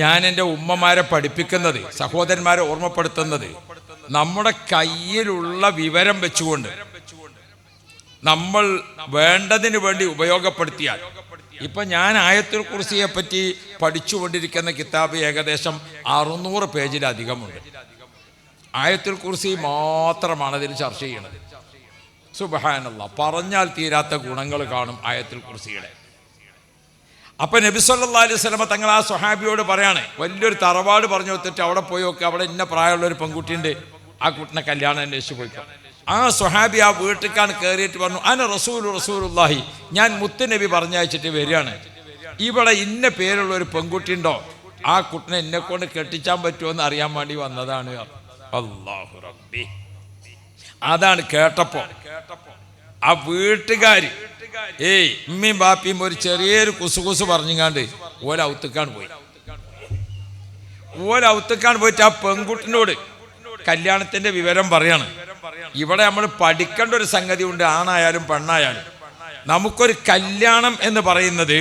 ഞാൻ എന്റെ ഉമ്മമാരെ പഠിപ്പിക്കുന്നത് സഹോദരന്മാരെ ഓർമ്മപ്പെടുത്തുന്നത് നമ്മുടെ കയ്യിലുള്ള വിവരം വെച്ചുകൊണ്ട്. നമ്മൾ വേണ്ടതിന് വേണ്ടി ഉപയോഗപ്പെടുത്തിയാൽ. ഇപ്പൊ ഞാൻ ആയത്തുൽ കുർസിയെ പറ്റി പഠിച്ചുകൊണ്ടിരിക്കുന്ന കിതാബ് ഏകദേശം അറുന്നൂറ് പേജിലധികമുണ്ട് ആയത്തുൽ കുർസി മാത്രമാണ് അതിൽ ചർച്ച ചെയ്യുന്നത്. സുബഹാനല്ല പറഞ്ഞാൽ തീരാത്ത ഗുണങ്ങൾ കാണും ആയത്തുൽ കുർസിയുടെ. അപ്പൊ നബി സല്ലാ അലൈഹി സ്വലമ തങ്ങൾ ആ സ്വഹാബിയോട് പറയാണ് വലിയൊരു തറവാട് പറഞ്ഞു കൊടുത്തിട്ട് അവിടെ പോയി നോക്കുക അവിടെ ഇന്ന പ്രായമുള്ള ഒരു പെൺകുട്ടിയുണ്ട് ആ കുട്ടിനെ കല്യാണം അന്വേഷിച്ച് പോയിക്കാം ആ സ്വഹാബി ആ വീട്ടിലേക്കാണ് കയറിയിട്ട് പറഞ്ഞു അന റസൂൽ റസൂലുല്ലാഹി ഞാൻ മുത്തുനബി പറഞ്ഞയച്ചിട്ട് വരികയാണ്. ഇവിടെ ഇന്ന പേരുള്ള ഒരു പെൺകുട്ടി ഉണ്ടോ ആ കുട്ടിനെ എന്നെ കൊണ്ട് കെട്ടിച്ചാൻ പറ്റുമോ എന്ന് അറിയാൻ വേണ്ടി വന്നതാണ്. അള്ളാഹു റബ്ബി. അതാണ് കേട്ടപ്പോ. ആ വീട്ടുകാർ ഏയ് ഉമ്മയും ബാപ്പിയും ഒരു ചെറിയൊരു കുസുകുസ് പറഞ്ഞുങ്ങാണ്ട് ഓല ഔത്തുക്കാൻ പോയി. ഓല ഔത്തുക്കാൻ പോയിട്ട് ആ പെൺകുട്ടിനോട് കല്യാണത്തിന്റെ വിവരം പറയാണ്. ഇവിടെ നമ്മൾ പഠിക്കേണ്ട ഒരു സംഗതി ഉണ്ട് ആണായാലും പെണ്ണായാലും. നമുക്കൊരു കല്യാണം എന്ന് പറയുന്നത്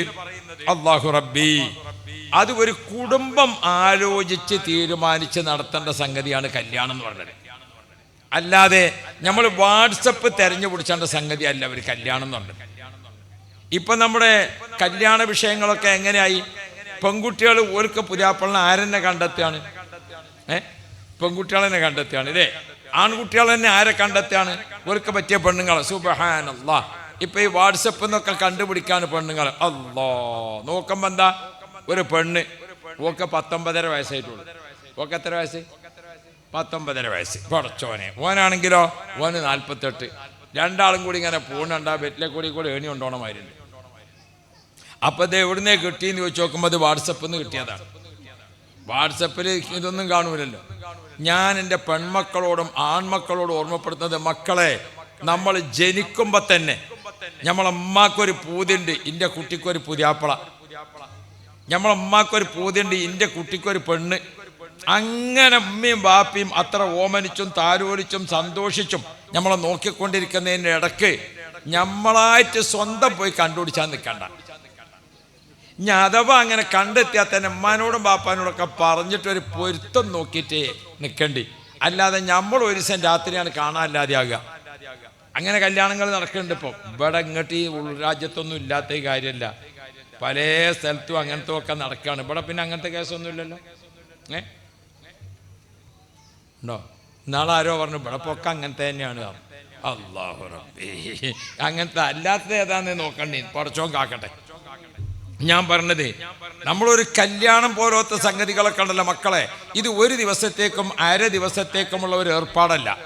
അള്ളാഹു റബ്ബി. അത് ഒരു കുടുംബം ആലോചിച്ച് തീരുമാനിച്ച് നടത്തേണ്ട സംഗതിയാണ് കല്യാണം എന്ന് പറഞ്ഞത്. അല്ലാതെ നമ്മൾ വാട്സപ്പ് തെരഞ്ഞു പിടിച്ചേണ്ട സംഗതി അല്ല അവർ കല്യാണം എന്നുണ്ട് ഇപ്പം നമ്മുടെ കല്യാണ വിഷയങ്ങളൊക്കെ എങ്ങനെയായി? പെൺകുട്ടികൾ ഓർക്ക് പുരാപ്പളിനെ ആരെന്നെ കണ്ടെത്തുകയാണ്? ഏ? പെൺകുട്ടികളെന്നെ കണ്ടെത്തുകയാണ് ഇല്ലേ? ആൺകുട്ടികൾ തന്നെ ആരെ കണ്ടെത്തുകയാണ്? ഓർക്ക് പറ്റിയ പെണ്ണുങ്ങളെ. സുബഹാനല്ലാ. ഇപ്പൊ ഈ വാട്സപ്പ് എന്നൊക്കെ കണ്ടുപിടിക്കാണ് പെണ്ണുങ്ങൾ അല്ലോ. നോക്കുമ്പോ എന്താ? ഒരു പെണ്ണ്. ഓക്കെ പത്തൊമ്പതര വയസ്സായിട്ടുള്ളൂ. ഓക്കെ എത്ര വയസ്സ്? പത്തൊമ്പതര വയസ്സ്. പുറച്ചോനെ ഓനാണെങ്കിലോ? ഓന് നാൽപ്പത്തെട്ട് രണ്ടാളും കൂടി ഇങ്ങനെ പൂണണ്ട ബെറ്റിലെ കൂടി കൂടി ഏണി കൊണ്ടോണമായിരുന്നു അപ്പൊ ഇത് എവിടുന്നേ കിട്ടിയെന്ന് ചോദിച്ചു നോക്കുമ്പോൾ അത് വാട്സപ്പിൽ നിന്ന് കിട്ടിയതാണ് വാട്സപ്പിൽ ഇതൊന്നും കാണൂലല്ലോ. ഞാൻ എന്റെ പെൺമക്കളോടും ആൺമക്കളോടും ഓർമ്മപ്പെടുത്തുന്നത് മക്കളെ നമ്മൾ ജനിക്കുമ്പോൾ തന്നെ നമ്മളമ്മാക്കൊരു പൂതിണ്ട് എന്റെ കുട്ടിക്കൊരു പുതിയാപ്പള. നമ്മളമ്മാക്കൊരു പൂതിണ്ട് എന്റെ കുട്ടിക്കൊരു പെണ്ണ്. അങ്ങനെ അമ്മയും ബാപ്പിയും അത്ര ഓമനിച്ചും താരോലിച്ചും സന്തോഷിച്ചും നമ്മളെ നോക്കിക്കൊണ്ടിരിക്കുന്നതിന്റെ ഇടയ്ക്ക് നമ്മളായിട്ട് സ്വന്തം പോയി കണ്ടുപിടിച്ചാൽ നിൽക്കണ്ട. ഞാൻ അഥവാ അങ്ങനെ കണ്ടെത്തിയാൽ തന്നെ ഉമ്മാനോടും ബാപ്പാനോടൊക്കെ പറഞ്ഞിട്ട് ഒരു പൊരുത്തം നോക്കിയിട്ട് നിൽക്കണ്ടി. അല്ലാതെ നമ്മൾ ഒരു ദിവസം രാത്രിയാണ് കാണാനില്ലാതെ ആകുക അങ്ങനെ കല്യാണങ്ങൾ നടക്കുന്നുണ്ട് ഇപ്പോൾ ഇവിടെ ഇങ്ങോട്ട് ഈ ഉൾരാജ്യത്തൊന്നും ഇല്ലാത്ത കാര്യമല്ല. പല സ്ഥലത്തും അങ്ങനത്തെ ഒക്കെ നടക്കുകയാണ്. ഇവിടെ പിന്നെ അങ്ങനത്തെ കേസൊന്നും ഇല്ലല്ലോ. ഏ? ഉണ്ടോ? ഇന്നാളെ ആരോ പറഞ്ഞു ഇവിടെ പൊക്ക അങ്ങനത്തെ തന്നെയാണ്. അള്ളാഹു റബ്ബി. അങ്ങനത്തെ അല്ലാത്തത് ഏതാന്ന് നോക്കണ്ടേ? കുറച്ചോ കാക്കട്ടെ. ഞാൻ പറഞ്ഞത് നമ്മളൊരു കല്യാണം പോലത്തെ സംഗതികളൊക്കെ ഉണ്ടല്ലോ മക്കളെ. ഇത് ഒരു ദിവസത്തേക്കും അര ദിവസത്തേക്കുമുള്ള ഒരു ഏർപ്പാടല്ല.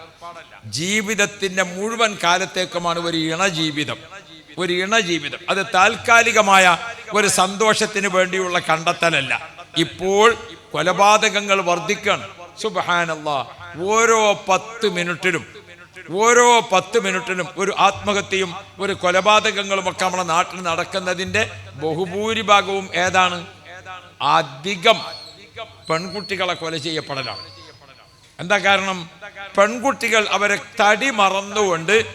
ജീവിതത്തിന്റെ മുഴുവൻ കാലത്തേക്കുമാണ് ഒരു ഇണജീവിതം. ഒരു ഇണജീവിതം. അത് താൽക്കാലികമായ ഒരു സന്തോഷത്തിന് വേണ്ടിയുള്ള കണ്ടെത്തലല്ല. ഇപ്പോൾ കൊലപാതകങ്ങൾ വർദ്ധിക്കുകയാണ് സുബഹാനല്ല. ഓരോ പത്ത് മിനിറ്റിലും ഓരോ പത്ത് മിനിറ്റിനും ഒരു ആത്മഹത്യയും ഒരു കൊലപാതകങ്ങളും ഒക്കെ നമ്മുടെ നാട്ടിൽ നടക്കുന്നതിന്റെ ബഹുഭൂരിഭാഗവും ഏതാണ്? അധികം പെൺകുട്ടികളെ കൊല ചെയ്യപ്പെടലാണ്. എന്താ കാരണം? പെൺകുട്ടികൾ അവരെ തടി മറന്നുകൊണ്ട്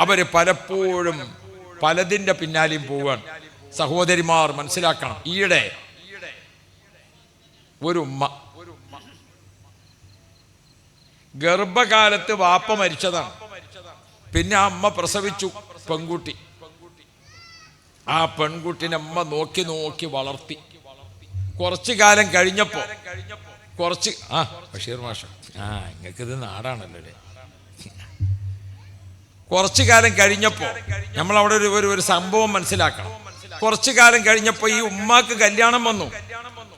അവർ പലപ്പോഴും പലതിന്റെ പിന്നാലെയും പോവുകയാണ്. സഹോദരിമാർ മനസ്സിലാക്കണം ഈയിടെ ഒരു ഉമ്മ ഗർഭകാലത്ത് വാപ്പ മരിച്ചതാണ്. പിന്നെ ആ അമ്മ പ്രസവിച്ചു പെൺകുട്ടി. ആ പെൺകുട്ടിനെ അമ്മ നോക്കി നോക്കി വളർത്തി. കുറച്ചു കാലം കഴിഞ്ഞപ്പോ കുറച്ച് ആ ബഷീർ മാഷ ആ നിങ്ങൾക്ക് ഇത് നാടാണല്ലോ അല്ലേ? കുറച്ചു കാലം കഴിഞ്ഞപ്പോ നമ്മൾ അവിടെ ഒരു ഒരു- സംഭവം മനസ്സിലാക്കണം. കുറച്ചു കാലം കഴിഞ്ഞപ്പോ ഈ ഉമ്മാക്ക് കല്യാണം വന്നു.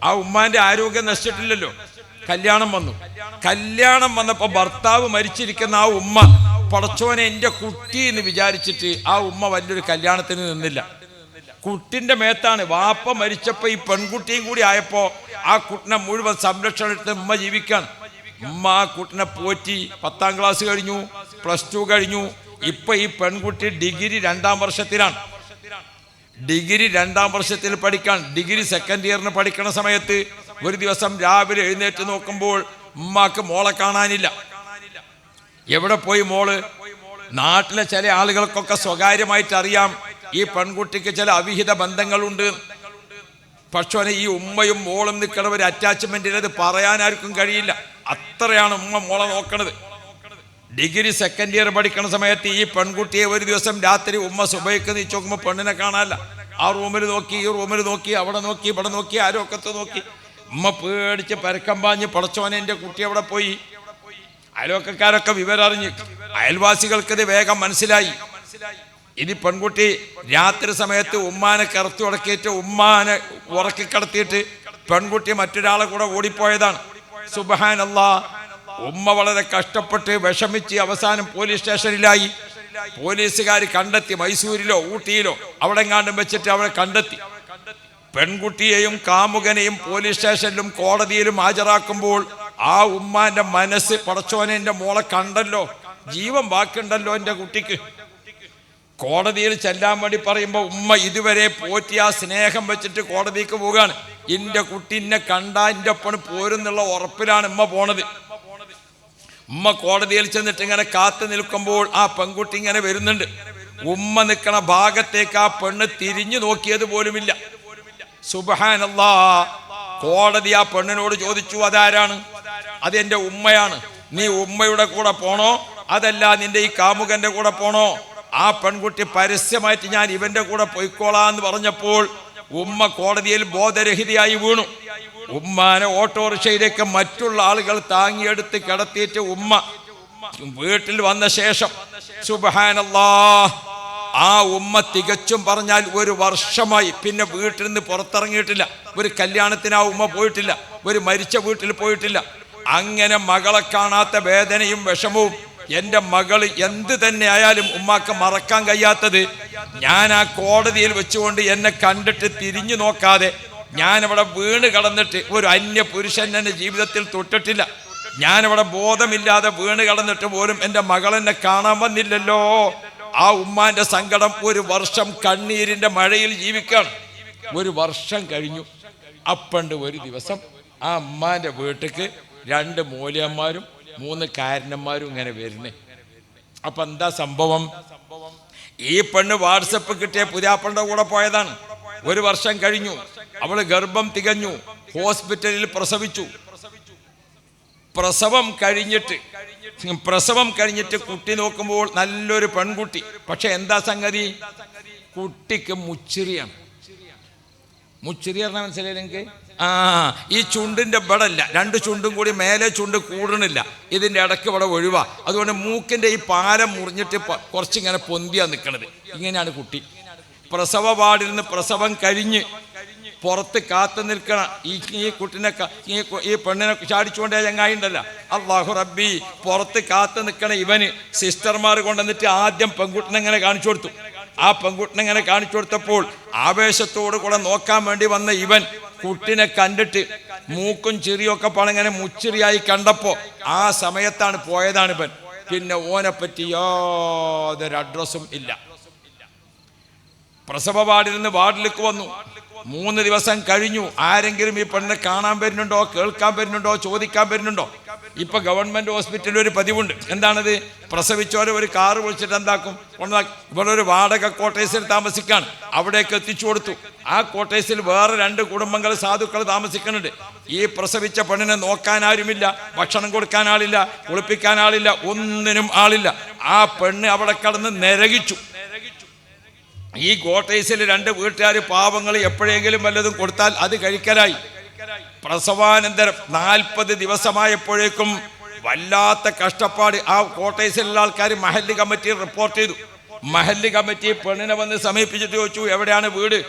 ആ ഉമ്മാന്റെ ആരോഗ്യം നശിച്ചിട്ടില്ലല്ലോ. കല്യാണം വന്നു. കല്യാണം വന്നപ്പോ ഭർത്താവ് മരിച്ചിരിക്കുന്ന ആ ഉമ്മ പടച്ചോനെ എന്റെ കുട്ടി എന്ന് വിചാരിച്ചിട്ട് ആ ഉമ്മ വലിയൊരു കല്യാണത്തിന് നിന്നില്ല. കുട്ടിന്റെ മേത്താണ്. വാപ്പ മരിച്ചപ്പോ ഈ പെൺകുട്ടിയും കൂടി ആയപ്പോ ആ കുട്ടിനെ മുഴുവൻ സംരക്ഷണം എടുത്ത് ഉമ്മ ജീവിക്കാൻ ഉമ്മ ആ കുട്ടിനെ പോറ്റി പത്താം ക്ലാസ് കഴിഞ്ഞു പ്ലസ് ടു കഴിഞ്ഞു. ഇപ്പൊ ഈ പെൺകുട്ടി ഡിഗ്രി രണ്ടാം വർഷത്തിലാണ്. ഡിഗ്രി രണ്ടാം വർഷത്തിൽ പഠിക്കാൻ ഡിഗ്രി സെക്കൻഡ് ഇയറിന് പഠിക്കുന്ന സമയത്ത് ഒരു ദിവസം രാവിലെ എഴുന്നേറ്റ് നോക്കുമ്പോൾ ഉമ്മാക്ക് മോളെ കാണാനില്ല. എവിടെ പോയി മോൾ? നാട്ടിലെ ചില ആളുകൾക്കൊക്കെ സ്വകാര്യമായിട്ട് അറിയാം. ഈ പെൺകുട്ടിക്ക് ചില അവിഹിത ബന്ധങ്ങളുണ്ട്. പക്ഷേ ഈ ഉമ്മയും മോളും നിൽക്കുന്ന ഒരു അറ്റാച്ച്മെന്റിൽ അത് പറയാൻ ആർക്കും കഴിയില്ല. അത്രയാണ് ഉമ്മ മോളെ നോക്കണത്. ഡിഗ്രി സെക്കൻഡ് ഇയർ പഠിക്കുന്ന സമയത്ത് ഈ പെൺകുട്ടിയെ ഒരു ദിവസം രാത്രി ഉമ്മ സുബൈക്ക് നീച്ച് നോക്കുമ്പോൾ പെണ്ണിനെ കാണാനല്ല. ആ റൂമിൽ നോക്കി ഈ റൂമിൽ നോക്കി അവിടെ നോക്കി ഇവിടെ നോക്കി ആരോക്കത്ത് നോക്കി. ഉമ്മ പേടിച്ച് പരക്കം പാഞ്ഞ് പടച്ചോനെ എന്റെ കുട്ടി അവിടെ പോയി. അയൽവക്കക്കാരൊക്കെ വിവരം അറിഞ്ഞ് അയൽവാസികൾക്ക് ഇത് വേഗം മനസ്സിലായി. ഇനി പെൺകുട്ടി രാത്രി സമയത്ത് ഉമ്മാനെ കറത്തി ഉടക്കിയിട്ട് ഉമ്മാനെ ഉറക്കി കടത്തിയിട്ട് പെൺകുട്ടി മറ്റൊരാളെ കൂടെ ഓടിപ്പോയതാണ്. സുബഹാനല്ലാ. ഉമ്മ വളരെ കഷ്ടപ്പെട്ട് വിഷമിച്ച് അവസാനം പോലീസ് സ്റ്റേഷനിലായി. പോലീസുകാർ കണ്ടെത്തി മൈസൂരിലോ ഊട്ടിയിലോ അവിടെ എങ്ങാണ്ടും വെച്ചിട്ട് അവളെ കണ്ടെത്തി. പെൺകുട്ടിയെയും കാമുകനെയും പോലീസ് സ്റ്റേഷനിലും കോടതിയിലും ഹാജരാക്കുമ്പോൾ ആ ഉമ്മാന്റെ മനസ്സ് പടച്ചോനെ എന്റെ മോളെ കണ്ടല്ലോ. ജീവൻ ബാക്കിയുണ്ടല്ലോ എന്റെ കുട്ടിക്ക്. കോടതിയിൽ ചെല്ലാൻ വേണ്ടി പറയുമ്പോൾ ഉമ്മ ഇതുവരെ പോറ്റി ആ സ്നേഹം വെച്ചിട്ട് കോടതിക്ക് പോവുകയാണ്. എന്റെ കുട്ടി എന്നെ കണ്ടാ എന്റെ ഒപ്പം പോരുന്നുള്ള ഉറപ്പിലാണ് ഉമ്മ പോണത്. ഉമ്മ കോടതിയിൽ ചെന്നിട്ട് ഇങ്ങനെ കാത്തു നിൽക്കുമ്പോൾ ആ പെൺകുട്ടി ഇങ്ങനെ വരുന്നുണ്ട്. ഉമ്മ നിൽക്കണ ഭാഗത്തേക്ക് ആ പെണ്ണ് തിരിഞ്ഞു നോക്കിയത് പോലുമില്ല. സുബഹാനല്ലാ. കോടതി ആ പെണ്ണിനോട് ചോദിച്ചു അതാരാണ്? അത് എന്റെ ഉമ്മയാണ്. നീ ഉമ്മയുടെ കൂടെ പോണോ? അതല്ല നിന്റെ ഈ കാമുകന്റെ കൂടെ പോണോ? ആ പെൺകുട്ടി പരസ്യമായിട്ട് ഞാൻ ഇവന്റെ കൂടെ പൊയ്ക്കോളാന്ന് പറഞ്ഞപ്പോൾ ഉമ്മ കോടതിയിൽ ബോധരഹിതയായി വീണു. ഉമ്മാനെ ഓട്ടോറിക്ഷയിലേക്ക് മറ്റുള്ള ആളുകൾ താങ്ങിയെടുത്ത് കിടത്തിയിട്ട് ഉമ്മ വീട്ടിൽ വന്ന ശേഷം സുബഹാനല്ലാ. ആ ഉമ്മ തികച്ചും പറഞ്ഞാൽ ഒരു വർഷമായി പിന്നെ വീട്ടിൽ നിന്ന് പുറത്തിറങ്ങിയിട്ടില്ല. ഒരു കല്യാണത്തിന് ആ ഉമ്മ പോയിട്ടില്ല. ഒരു മരിച്ച വീട്ടിൽ പോയിട്ടില്ല. അങ്ങനെ മകളെ കാണാത്ത വേദനയും വിഷമവും എന്റെ മകൾ എന്ത് തന്നെ ആയാലും ഉമ്മാക്ക് മറക്കാൻ കഴിയാത്തത് ഞാൻ ആ കോടതിയിൽ വെച്ചുകൊണ്ട് എന്നെ കണ്ടിട്ട് തിരിഞ്ഞു നോക്കാതെ ഞാൻ അവിടെ വീണ് കടന്നിട്ട് ഒരു അന്യ പുരുഷൻ എന്റെ ജീവിതത്തിൽ തൊട്ടിട്ടില്ല. ഞാനവിടെ ബോധമില്ലാതെ വീണ് കടന്നിട്ട് പോലും എന്റെ മകൾ എന്നെ കാണാൻ വന്നില്ലല്ലോ. ആ ഉമ്മാന്റെ സങ്കടം ഒരു വർഷം കണ്ണീരിന്റെ മഴയിൽ ജീവിക്കണം ഒരു വർഷം കഴിഞ്ഞു. അപ്പണ്ട് ഒരു ദിവസം ആ അമ്മാന്റെ വീട്ടിക്ക് രണ്ട് മൂലയന്മാരും മൂന്ന് കാരണന്മാരും ഇങ്ങനെ വരുന്നേ. അപ്പൊ എന്താ സംഭവം? ഈ പെണ്ണ് വാട്സപ്പ് കിട്ടിയ പുതിയാപ്പളുടെ കൂടെ പോയതാണ്. ഒരു വർഷം കഴിഞ്ഞു. അവൾ ഗർഭം തികഞ്ഞു. ഹോസ്പിറ്റലിൽ പ്രസവിച്ചു. പ്രസവം കഴിഞ്ഞിട്ട് പ്രസവം കഴിഞ്ഞിട്ട് കുട്ടി നോക്കുമ്പോൾ നല്ലൊരു പെൺകുട്ടി. പക്ഷെ എന്താ സംഗതി? കുട്ടിക്ക് മുച്ചിറിയാണ് മുച്ചിറി പറഞ്ഞാൽ മനസ്സിലായി നിങ്ങൾക്ക് ആ ഈ ചുണ്ടിന്റെ ബടല്ല. രണ്ട് ചുണ്ടും കൂടി മേലെ ചുണ്ട് കൂടണില്ല. ഇതിന്റെ ഇടയ്ക്ക് ഇവിടെ ഒഴിവാ. അതുകൊണ്ട് മൂക്കിന്റെ ഈ പാലം മുറിഞ്ഞിട്ട് കുറച്ചിങ്ങനെ പൊന്തിയാ നിൽക്കണത് ഇങ്ങനെയാണ് കുട്ടി. പ്രസവ വാർഡിൽ നിന്ന് പ്രസവം കഴിഞ്ഞ് പുറത്ത് കാത്തു നിൽക്കണ ഈ ഈ കുട്ടിനെ ഈ പെണ്ണിനെ ചാടിച്ചുകൊണ്ടേ ചങ്ങായി ഉണ്ടല്ലോ അള്ളാഹു റബ്ബി പുറത്ത് കാത്തു നിൽക്കണ ഇവന് സിസ്റ്റർമാർ കൊണ്ടുവന്നിട്ട് ആദ്യം പെൺകുട്ടിനെ ഇങ്ങനെ കാണിച്ചു കൊടുത്തു. ആ പെൺകുട്ടിനെ ഇങ്ങനെ കാണിച്ചു കൊടുത്തപ്പോൾ ആവേശത്തോടു കൂടെ നോക്കാൻ വേണ്ടി വന്ന ഇവൻ കുട്ടിനെ കണ്ടിട്ട് മൂക്കും ചിറിയൊക്കെ പണങ്ങനെ മുച്ചിറിയായി കണ്ടപ്പോ ആ സമയത്താണ് പോയതാണ് ഇവൻ. പിന്നെ ഓനെ പറ്റി യാതൊരു അഡ്രസ്സും ഇല്ല. പ്രസവ വാർഡിൽ നിന്ന് വാർഡിലേക്ക് വന്നു. മൂന്ന് ദിവസം കഴിഞ്ഞു. ആരെങ്കിലും ഈ പെണ്ണിനെ കാണാൻ വരുന്നുണ്ടോ കേൾക്കാൻ വരുന്നുണ്ടോ ചോദിക്കാൻ വരുന്നുണ്ടോ? ഇപ്പൊ ഗവൺമെന്റ് ഹോസ്പിറ്റലിൽ ഒരു പതിവുണ്ട്. എന്താണത്? പ്രസവിച്ചോരെ ഒരു കാറ് വിളിച്ചിട്ട് എന്താക്കും? ഇവിടെ ഒരു വാടക കോട്ടേഴ്സിൽ താമസിക്കാണ്. അവിടേക്ക് എത്തിച്ചു കൊടുത്തു. ആ കോട്ടേഴ്സിൽ വേറെ രണ്ട് കുടുംബങ്ങൾ സാധുക്കൾ താമസിക്കുന്നുണ്ട്. ഈ പ്രസവിച്ച പെണ്ണിനെ നോക്കാൻ ആരുമില്ല ഭക്ഷണം കൊടുക്കാൻ ആളില്ല കുളിപ്പിക്കാൻ ആളില്ല ഒന്നിനും ആളില്ല. ആ പെണ്ണ് അവിടെ കടന്ന് നരകിച്ചു. ഈ കോട്ടേഴ്സിൽ രണ്ട് വീട്ടുകാർ പാവങ്ങൾ എപ്പോഴെങ്കിലും വല്ലതും കൊടുത്താൽ അത് കഴിക്കലായി. പ്രസവാനന്തരം നാൽപ്പത് ദിവസമായപ്പോഴേക്കും വല്ലാത്ത കഷ്ടപ്പാട് ആ കോട്ടേഴ്സിലുള്ള ആൾക്കാർ മഹല്ല് കമ്മിറ്റി റിപ്പോർട്ട് ചെയ്തു. മഹല്ല് കമ്മിറ്റി പെണ്ണിനെ വന്ന് സമീപിച്ചിട്ട് ചോദിച്ചു എവിടെയാണ് വീട്?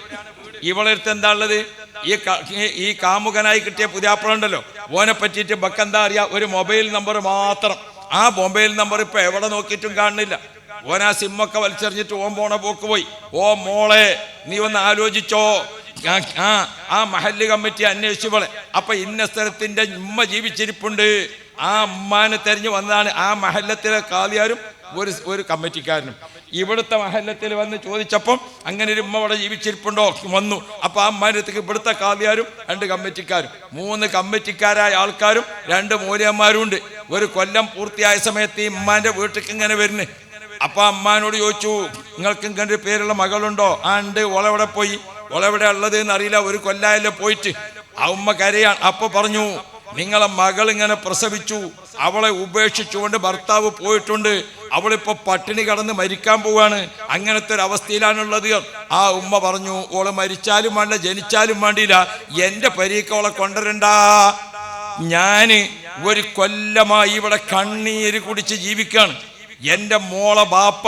ഇവളെടുത്ത് എന്താ ഉള്ളത്? ഈ ഈ- ഈ കാമുകനായി കിട്ടിയ പുതിയാപ്പളുണ്ടല്ലോ ഓനെ പറ്റിയിട്ട് ബക്കെന്താ അറിയാ? ഒരു മൊബൈൽ നമ്പർ മാത്രം. ആ മൊബൈൽ നമ്പർ ഇപ്പൊ എവിടെ നോക്കിയിട്ടും കാണുന്നില്ല. ആ സിമ്മൊക്കെ വലിച്ചെറിഞ്ഞിട്ട് ഓൻ പോണ പോക്ക് പോയി. ഓ മോളെ നീ ഒന്ന് ആലോചിച്ചോ. ആ- ആ മഹല്ല് കമ്മിറ്റി അന്വേഷിച്ചപ്പോളെ അപ്പൊ ഇന്ന സ്ഥലത്തിന്റെ ഉമ്മ ജീവിച്ചിരിപ്പുണ്ട്. ആ ഉമ്മാനെ തെരഞ്ഞു വന്നതാണ് ആ മഹല്ലത്തിലെ കാലിയാരും ഒരു ഒരു കമ്മിറ്റിക്കാരനും. ഇവിടുത്തെ മഹല്ലത്തിൽ വന്ന് ചോദിച്ചപ്പം അങ്ങനെ ഒരു ഉമ്മ അവിടെ ജീവിച്ചിരിപ്പുണ്ടോ? വന്നു. അപ്പൊ ആ അമ്മാനത്തേക്ക് ഇവിടുത്തെ കാവ്യാരും രണ്ട് കമ്മിറ്റിക്കാരും. മൂന്ന് കമ്മിറ്റിക്കാരായ ആൾക്കാരും രണ്ട് മൂലയന്മാരും ഉണ്ട്. ഒരു കൊല്ലം പൂർത്തിയായ സമയത്ത് ഈ ഉമ്മാന്റെ വീട്ടിലേക്ക് ഇങ്ങനെ വരുന്നു അപ്പൊ അമ്മാനോട് ചോദിച്ചു നിങ്ങൾക്ക് ഇങ്ങനെ പേരുള്ള മകളുണ്ടോ? ആ ഉണ്ട്. ഓളെവിടെ പോയി? ഓളെവിടെ ഉള്ളത് എന്ന് അറിയില്ല. ഒരു കൊല്ലായല്ലോ പോയിട്ട്. ആ ഉമ്മ കരയാണ്. അപ്പൊ പറഞ്ഞു നിങ്ങളെ മകൾ ഇങ്ങനെ പ്രസവിച്ചു. അവളെ ഉപേക്ഷിച്ചുകൊണ്ട് ഭർത്താവ് പോയിട്ടുണ്ട്. അവളിപ്പോ പട്ടിണി കടന്ന് മരിക്കാൻ പോവാണ്. അങ്ങനത്തെ ഒരു അവസ്ഥയിലാണുള്ളത്. ആ ഉമ്മ പറഞ്ഞു ഓൾ മരിച്ചാലും വേണ്ട ജനിച്ചാലും വേണ്ടിയില്ല. എന്റെ പരീക്ക ഓളെ കൊണ്ടുവരണ്ടാ. ഞാൻ ഒരു കൊല്ലമായി ഇവിടെ കണ്ണീര് കുടിച്ച് ജീവിക്കാണ്. എന്റെ മോളെ ബാപ്പ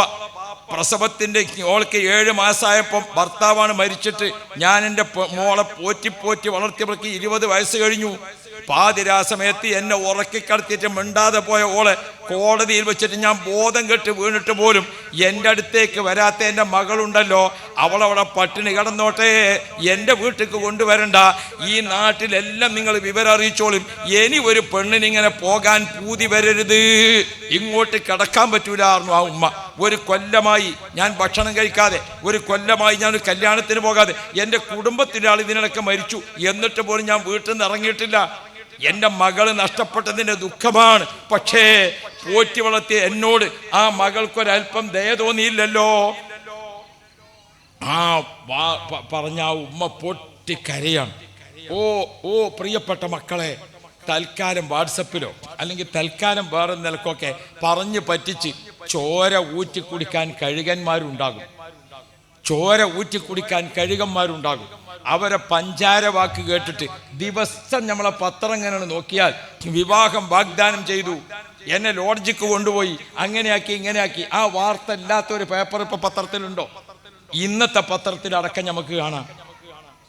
പ്രസവത്തിന്റെ ഓൾക്ക് ഏഴ് മാസമായപ്പം ഭർത്താവാണ് മരിച്ചിട്ട് ഞാൻ എന്റെ മോളെ പോറ്റി പോറ്റി വളർത്തിയവൾക്ക് ഇരുപത് വയസ്സ് കഴിഞ്ഞു. പാതിരാ സമയത്ത് എന്നെ ഉറക്കിക്കടത്തിയിട്ട് മിണ്ടാതെ പോയ ഓളെ കോടതിയിൽ വെച്ചിട്ട് ഞാൻ ബോധം കെട്ട് വീണിട്ട് പോലും എന്റെ അടുത്തേക്ക് വരാത്ത എന്റെ മകളുണ്ടല്ലോ അവളവിടെ പട്ടിണി കിടന്നോട്ടെ എന്റെ വീട്ടിലേക്ക് കൊണ്ടുവരണ്ട. ഈ നാട്ടിലെല്ലാം നിങ്ങൾ വിവരം അറിയിച്ചോളും. ഇനി ഒരു പെണ്ണിനിങ്ങനെ പോകാൻ പൂതി വരരുത്. ഇങ്ങോട്ട് കിടക്കാൻ പറ്റൂലായിരുന്നു ആ ഉമ്മ. ഒരു കൊല്ലമായി ഞാൻ ഭക്ഷണം കഴിക്കാതെ ഒരു കൊല്ലമായി ഞാൻ കല്യാണത്തിന് പോകാതെ എന്റെ കുടുംബത്തിലാൾ ഇതിനിടയ്ക്ക് മരിച്ചു. എന്നിട്ട് പോലും ഞാൻ വീട്ടിൽ നിന്ന് ഇറങ്ങിയിട്ടില്ല. എന്റെ മകൾ നഷ്ടപ്പെട്ടതിന്റെ ദുഃഖമാണ്. പക്ഷേ പോറ്റി വളർത്തിയ എന്നോട് ആ മകൾക്കൊരല്പം ദയ തോന്നിയില്ലല്ലോ. ആ പറഞ്ഞ ആ ഉമ്മ പൊട്ടിക്കരയാണ് ഓ ഓ പ്രിയപ്പെട്ട മക്കളെ തൽക്കാലം വാട്സപ്പിലോ അല്ലെങ്കിൽ തൽക്കാലം വേറെ നിലക്കൊക്കെ പറഞ്ഞു പറ്റിച്ച് ചോര ഊറ്റി കുടിക്കാൻ കഴുകന്മാരുണ്ടാകും. ചോര ഊറ്റി കുടിക്കാൻ കഴുകന്മാരുണ്ടാകും. അവരെ പഞ്ചാര വാക്ക് കേട്ടിട്ട് ദിവസം നമ്മളെ പത്രം ഇങ്ങനെ നോക്കിയാൽ വിവാഹം വാഗ്ദാനം ചെയ്തു. എന്നെ ലോഡ്ജിക്ക് കൊണ്ടുപോയി. അങ്ങനെയാക്കി ഇങ്ങനെയാക്കി. ആ വാർത്ത ഇല്ലാത്ത ഒരു പേപ്പർ ഇപ്പൊ പത്രത്തിലുണ്ടോ? ഇന്നത്തെ പത്രത്തിൽ അടക്കം നമുക്ക് കാണാം.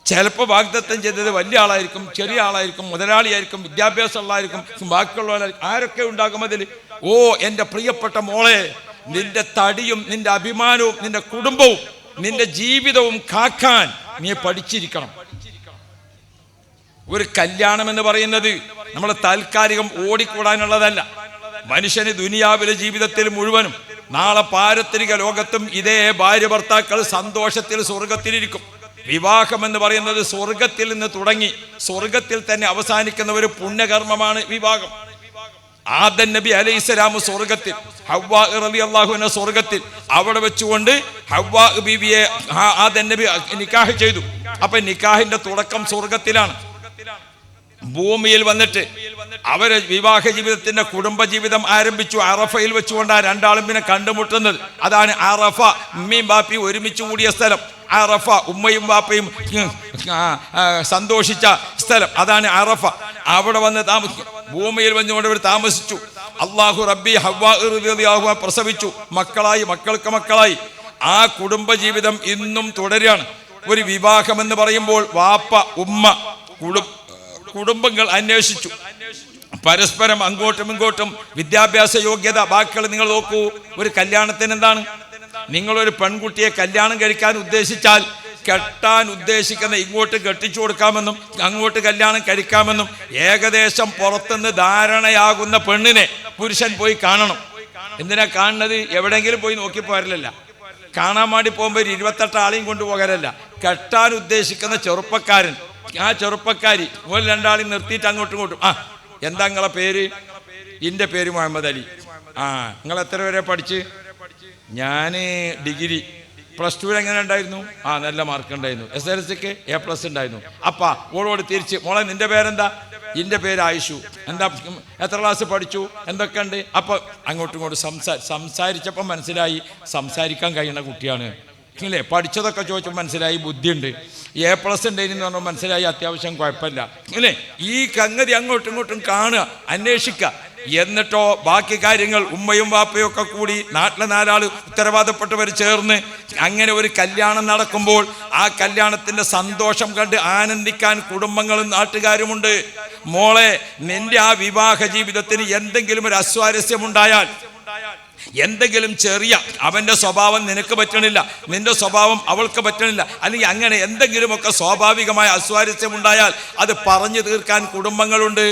ചിലപ്പോൾ വാഗ്ദത്തം ചെയ്തത് വലിയ ആളായിരിക്കും ചെറിയ ആളായിരിക്കും മുതലാളിയായിരിക്കും വിദ്യാഭ്യാസമുള്ളതായിരിക്കും ബാക്കിയുള്ളവരായിരിക്കും ആരൊക്കെ ഉണ്ടാകും അതിൽ? ഓ എന്റെ പ്രിയപ്പെട്ട മോളെ നിന്റെ തടിയും നിന്റെ അഭിമാനവും നിന്റെ കുടുംബവും നിന്റെ ജീവിതവും കാക്കാൻ നീ പഠിച്ചിരിക്കണം. ഒരു കല്യാണം എന്ന് പറയുന്നത് നമ്മൾ താൽക്കാലികം ഓടിക്കൂടാനുള്ളതല്ല. മനുഷ്യന് ദുനിയാവിലെ ജീവിതത്തിൽ മുഴുവനും നാളെ പാരത്രിക ലോകത്തും ഇതേ ഭാര്യ ഭർത്താക്കൾ സന്തോഷത്തിൽ സ്വർഗത്തിലിരിക്കും. വിവാഹം എന്ന് പറയുന്നത് സ്വർഗത്തിൽ നിന്ന് തുടങ്ങി സ്വർഗത്തിൽ തന്നെ അവസാനിക്കുന്ന ഒരു പുണ്യകർമ്മമാണ് വിവാഹം. ആദൻ നബി അലൈഹി സ്വലാമു സ്വർഗത്തിൽ ഹവ്വാ റലി അള്ളാഹുവിനെ സ്വർഗത്തിൽ അവിടെ വെച്ചുകൊണ്ട് ഹവ്വാ ബീവിയെ ആ- ആദൻ നബി നിക്കാഹ് ചെയ്തു. അപ്പൊ നിക്കാഹിന്റെ തുടക്കം സ്വർഗത്തിലാണ് ഭൂമിയിൽ വന്നിട്ട് അവർ വിവാഹ ജീവിതത്തിന്റെ കുടുംബ ജീവിതം ആരംഭിച്ചു. അറഫയിൽ വെച്ചുകൊണ്ടാണ് രണ്ടാളും പിന്നെ കണ്ടുമുട്ടുന്നത് അതാണ് അറഫ ഉമ്മയും ബാപ്പയും ഒരുമിച്ച് കൂടിയ സ്ഥലം. അറഫ ഉമ്മയും ബാപ്പയും സന്തോഷിച്ച സ്ഥലം. അതാണ് അറഫ. അവിടെ വന്ന് താമസിക്കും. ഭൂമിയിൽ വന്നുകൊണ്ട് അവർ താമസിച്ചു. അള്ളാഹു റബ്ബി ഹവാഹു പ്രസവിച്ചു. മക്കളായി മക്കൾക്ക് മക്കളായി. ആ കുടുംബജീവിതം ഇന്നും തുടരുകയാണ്. ഒരു വിവാഹം എന്ന് പറയുമ്പോൾ വാപ്പ ഉമ്മ കുടുംബങ്ങൾ അന്വേഷിച്ചു. പരസ്പരം അങ്ങോട്ടും ഇങ്ങോട്ടും വിദ്യാഭ്യാസ യോഗ്യത ബാക്കികൾ നിങ്ങൾ നോക്കൂ. ഒരു കല്യാണത്തിന് എന്താണ്? നിങ്ങളൊരു പെൺകുട്ടിയെ കല്യാണം കഴിക്കാൻ ഉദ്ദേശിച്ചാൽ കെട്ടാൻ ഉദ്ദേശിക്കുന്ന ഇങ്ങോട്ട് കെട്ടിച്ചു കൊടുക്കാമെന്നും അങ്ങോട്ട് കല്യാണം കഴിക്കാമെന്നും ഏകദേശം പുറത്തുനിന്ന് ധാരണയാകുന്ന പെണ്ണിനെ പുരുഷൻ പോയി കാണണം. എന്തിനാ കാണുന്നത്? എവിടെയെങ്കിലും പോയി നോക്കി പോരലല്ല കാണാൻ വേണ്ടി പോകുമ്പോൾ ഒരു ഇരുപത്തെട്ട് ആളെയും കൊണ്ടുപോകലല്ല കെട്ടാൻ ഉദ്ദേശിക്കുന്ന ചെറുപ്പക്കാരൻ ആ ചെറുപ്പക്കാരി ഒരു രണ്ടാളെയും നിർത്തിയിട്ട് അങ്ങോട്ടും ഇങ്ങോട്ടും. ആ എന്താ നിങ്ങളെ പേര്? എന്റെ പേര് മുഹമ്മദ് അലി. ആ നിങ്ങൾ എത്ര വരെ പഠിച്ച്? ഞാൻ ഡിഗ്രി. പ്ലസ് ടുവിൽ എങ്ങനെ ഉണ്ടായിരുന്നു? ആ നല്ല മാർക്ക് ഉണ്ടായിരുന്നു. എസ് എൽ സിക്ക് എ പ്ലസ് ഉണ്ടായിരുന്നു. അപ്പ ഓളോട് തിരിച്ച് മോളെ നിന്റെ പേരെന്താ? എന്റെ പേര് ആയിഷു. എന്താ എത്ര ക്ലാസ് പഠിച്ചു? എന്തൊക്കെ ഉണ്ട്? അപ്പോൾ അങ്ങോട്ടും ഇങ്ങോട്ടും സംസാ സംസാരിച്ചപ്പോൾ മനസ്സിലായി സംസാരിക്കാൻ കഴിയുന്ന കുട്ടിയാണ്. ഇല്ലേ? പഠിച്ചതൊക്കെ ചോദിച്ചപ്പോൾ മനസ്സിലായി ബുദ്ധിയുണ്ട്. എ പ്ലസ് ഉണ്ടെന്ന് പറഞ്ഞാൽ മനസ്സിലായി അത്യാവശ്യം കുഴപ്പമില്ല. ഇല്ലേ? ഈ കങ്ങതി അങ്ങോട്ടും ഇങ്ങോട്ടും കാണുക അന്വേഷിക്കുക. എന്നിട്ടോ ബാക്കി കാര്യങ്ങൾ ഉമ്മയും വാപ്പയും ഒക്കെ കൂടി നാട്ടിലെ നാലാൾ ഉത്തരവാദപ്പെട്ടവർ ചേർന്ന് അങ്ങനെ ഒരു കല്യാണം നടക്കുമ്പോൾ ആ കല്യാണത്തിന്റെ സന്തോഷം കണ്ട് ആനന്ദിക്കാൻ കുടുംബങ്ങളും നാട്ടുകാരുമുണ്ട്. മോളെ നിന്റെ ആ വിവാഹ ജീവിതത്തിന് എന്തെങ്കിലും ഒരു അസ്വാരസ്യമുണ്ടായാൽ എന്തെങ്കിലും ചെറിയ അവന്റെ സ്വഭാവം നിനക്ക് പറ്റണില്ല നിന്റെ സ്വഭാവം അവൾക്ക് പറ്റണില്ല അല്ലെങ്കിൽ അങ്ങനെ എന്തെങ്കിലുമൊക്കെ സ്വാഭാവികമായ അസ്വാരസ്യം ഉണ്ടായാൽ അത് പറഞ്ഞു തീർക്കാൻ കുടുംബങ്ങളുണ്ട്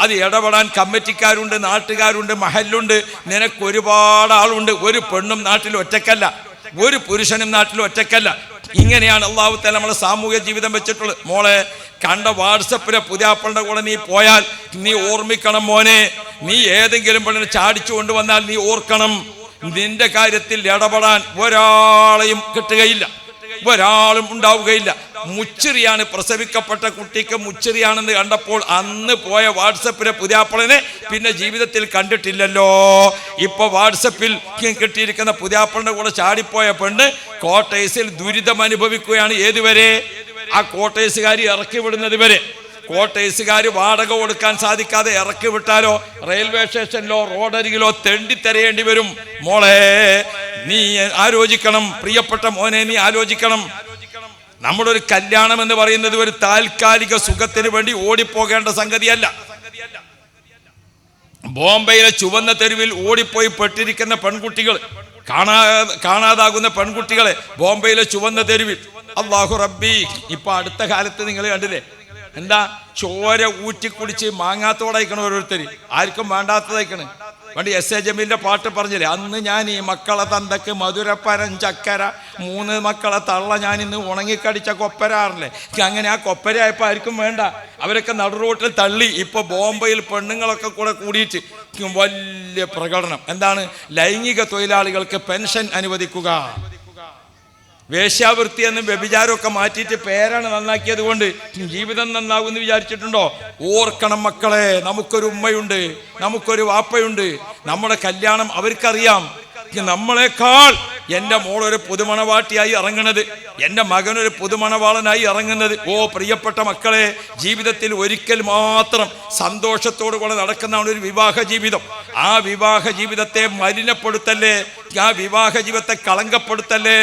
അത് ഇടപെടാൻ കമ്മിറ്റിക്കാരുണ്ട് നാട്ടുകാരുണ്ട് മഹലുണ്ട് നിനക്ക് ഒരുപാട് ആളുണ്ട് ഒരു പെണ്ണും നാട്ടിൽ ഒറ്റക്കല്ല ഒരു പുരുഷനും നാട്ടിൽ ഒറ്റക്കല്ല ഇങ്ങനെയാണ് അള്ളാഹു തല നമ്മളെ സാമൂഹ്യ ജീവിതം വെച്ചിട്ടുള്ളത്. മോളെ കണ്ട വാട്സപ്പിലെ പുതിയാപ്പളുടെ കൂടെ നീ പോയാൽ നീ ഓർമ്മിക്കണം മോനെ. നീ ഏതെങ്കിലും പെണ്ണിനെ ചാടിച്ചു കൊണ്ടുവന്നാൽ നീ ഓർക്കണം. നിന്റെ കാര്യത്തിൽ ഇടപെടാൻ ഒരാളെയും കിട്ടുകയില്ല. ഒരാളും ഉണ്ടാവുകയില്ല. മുച്ചിറിയാണ് പ്രസവിക്കപ്പെട്ട കുട്ടിക്ക് മുച്ചിറിയാണെന്ന് കണ്ടപ്പോൾ അന്ന് പോയ വാട്സപ്പിലെ പുതിയാപ്പളനെ പിന്നെ ജീവിതത്തിൽ കണ്ടിട്ടില്ലല്ലോ. ഇപ്പൊ വാട്സപ്പിൽ കിട്ടിയിരിക്കുന്ന പുതിയാപ്പളന്റെ കൂടെ ചാടിപ്പോയ പെണ്ണ് കോട്ടേഴ്സിൽ ദുരിതം അനുഭവിക്കുകയാണ് ഏതുവരെ? ആ കോട്ടേഴ്സുകാരി ഇറക്കി വിടുന്നത് വരെ. കോട്ടേഴ്സുകാർ വാടക കൊടുക്കാൻ സാധിക്കാതെ ഇറക്കി വിട്ടാലോ? റെയിൽവേ സ്റ്റേഷനിലോ റോഡരികിലോ തെണ്ടിത്തരയേണ്ടി വരും. മോളെ നീ ആലോചിക്കണം. പ്രിയപ്പെട്ട മോനെ നീ ആലോചിക്കണം. നമ്മുടെ ഒരു കല്യാണം എന്ന് പറയുന്നത് ഒരു താൽക്കാലിക സുഖത്തിന് വേണ്ടി ഓടിപ്പോകേണ്ട സംഗതിയല്ല. ബോംബെയിലെ ചുവന്ന തെരുവിൽ ഓടിപ്പോയി പെട്ടിരിക്കുന്ന പെൺകുട്ടികൾ കാണാ കാണാതാകുന്ന പെൺകുട്ടികളെ ബോംബെയിലെ ചുവന്ന തെരുവിൽ. അള്ളാഹു റബ്ബി ഇപ്പൊ അടുത്ത കാലത്ത് നിങ്ങൾ കണ്ടില്ലേ? എന്താ? ചോര ഊറ്റിക്കുടിച്ച് മാങ്ങാത്തോടയക്കണം ഓരോരുത്തർ ആർക്കും വേണ്ടാത്തതയക്കണ്. പണ്ട് എസ് എ ജമീലിന്റെ പാട്ട് പറഞ്ഞില്ലേ? അന്ന് ഞാൻ ഈ മക്കളെ തന്തക്ക് മധുരപ്പരം ചക്കര മൂന്ന് മക്കളെ തള്ള ഞാൻ ഇന്ന് ഉണങ്ങിക്കടിച്ച കൊപ്പരാറില്ലേ? അങ്ങനെ ആ കൊപ്പരയായപ്പോൾ ആർക്കും വേണ്ട. അവരൊക്കെ നടുറോട്ടിൽ തള്ളി. ഇപ്പോൾ ബോംബെയിൽ പെണ്ണുങ്ങളൊക്കെ കൂടെ കൂടിയിട്ട് വലിയ പ്രകടനം. എന്താണ്? ലൈംഗിക തൊഴിലാളികൾക്ക് പെൻഷൻ അനുവദിക്കുക. വേശ്യാവൃത്തി എന്നും വ്യഭിചാരമൊക്കെ മാറ്റിയിട്ട് പേരാണ് നന്നാക്കിയത് കൊണ്ട് ജീവിതം നന്നാകും എന്ന് വിചാരിച്ചിട്ടുണ്ടോ? ഓർക്കണം മക്കളെ നമുക്കൊരു ഉമ്മയുണ്ട് നമുക്കൊരു വാപ്പയുണ്ട്. നമ്മുടെ കല്യാണം അവർക്കറിയാം. നമ്മളെക്കാൾ എന്റെ മോളൊരു പുതുമണവാട്ടിയായി ഇറങ്ങുന്നത്. എന്റെ മകനൊരു പുതുമണവാളനായി ഇറങ്ങുന്നത്. ഓ പ്രിയപ്പെട്ട മക്കളെ ജീവിതത്തിൽ ഒരിക്കൽ മാത്രം സന്തോഷത്തോടു കൂടെ നടക്കുന്നതാണ് ഒരു വിവാഹ ജീവിതം. ആ വിവാഹ ജീവിതത്തെ മലിനപ്പെടുത്തല്ലേ? ആ വിവാഹ ജീവിതത്തെ കളങ്കപ്പെടുത്തല്ലേ?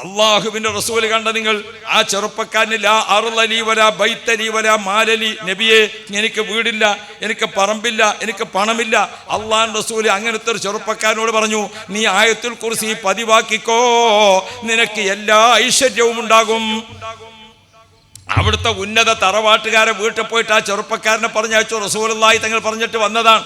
അള്ളാഹുവിന്റെ റസൂൽ കണ്ട നിങ്ങൾ ആ ചെറുപ്പക്കാരനില്ല അറുലലി വല ബൈത്തലി വല മാലലി നബിയെ എനിക്ക് വീടില്ല എനിക്ക് പറമ്പില്ല എനിക്ക് പണമില്ല. അള്ളാൻ റസൂൽ അങ്ങനത്തെ ഒരു ചെറുപ്പക്കാരനോട് പറഞ്ഞു നീ ആയത്തിൽ കുറിച്ച് ഈ പതിവാക്കിക്കോ നിനക്ക് എല്ലാ ഐശ്വര്യവും ഉണ്ടാകും. അവിടുത്തെ ഉന്നത തറവാട്ടുകാരെ വീട്ടിൽ പോയിട്ട് ആ ചെറുപ്പക്കാരനെ പറഞ്ഞയച്ചു റസൂലായി തങ്ങൾ പറഞ്ഞിട്ട് വന്നതാണ്.